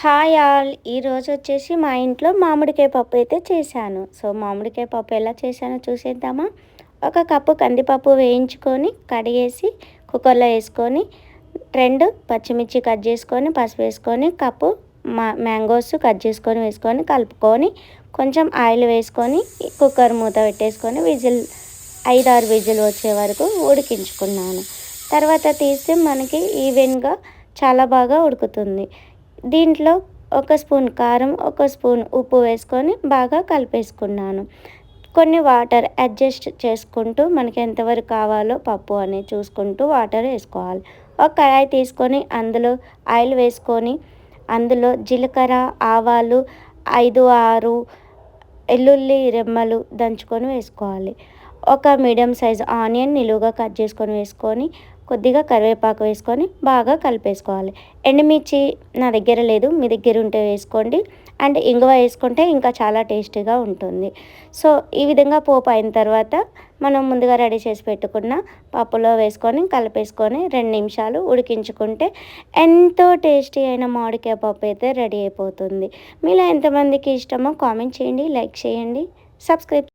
Hi all. ఈరోజు వచ్చేసి మా ఇంట్లో మామిడికాయ పప్పు అయితే చేశాను. సో మామిడికాయ పప్పు ఎలా చేశానో చూసేద్దామా? ఒక కప్పు కందిపప్పు వేయించుకొని కడిగేసి కుక్కర్లో వేసుకొని రెండు పచ్చిమిర్చి కట్ చేసుకొని పసుపు వేసుకొని కప్పు మా మ్యాంగోస్ కట్ చేసుకొని వేసుకొని కలుపుకొని కొంచెం ఆయిల్ వేసుకొని కుక్కర్ మూత పెట్టేసుకొని విజిల్ ఐదారు విజిల్ వచ్చే వరకు ఉడికించుకున్నాను. తర్వాత తీస్తే మనకి ఈవెన్గా చాలా బాగా ఉడుకుతుంది. దీంట్లో ఒక స్పూన్ కారం ఒక స్పూన్ ఉప్పు వేసుకొని బాగా కలిపేసుకున్నాను. కొన్ని వాటర్ అడ్జస్ట్ చేసుకుంటూ మనకి ఎంతవరకు కావాలో పప్పు అనేది చూసుకుంటూ వాటర్ వేసుకోవాలి. ఒక కడాయి తీసుకొని అందులో ఆయిల్ వేసుకొని అందులో జీలకర్ర ఆవాలు ఐదు ఆరు వెల్లుల్లి రెమ్మలు దంచుకొని వేసుకోవాలి. ఒక మీడియం సైజ్ ఆనియన్ నిలువుగా కట్ చేసుకొని వేసుకొని కొద్దిగా కరివేపాకు వేసుకొని బాగా కలిపేసుకోవాలి. ఎండుమిర్చి నా దగ్గర లేదు మీ దగ్గర ఉంటే వేసుకోండి. అండ్ ఇంగువ వేసుకుంటే ఇంకా చాలా టేస్టీగా ఉంటుంది. సో ఈ విధంగా పోపు అయిన తర్వాత మనం ముందుగా రెడీ చేసి పెట్టుకున్న పప్పులో వేసుకొని కలిపేసుకొని రెండు నిమిషాలు ఉడికించుకుంటే ఎంతో టేస్టీ అయిన మామిడికాయ పప్పు అయితే రెడీ అయిపోతుంది. మీలో ఎంతమందికి ఇష్టమో కామెంట్ చేయండి లైక్ చేయండి సబ్స్క్రైబ్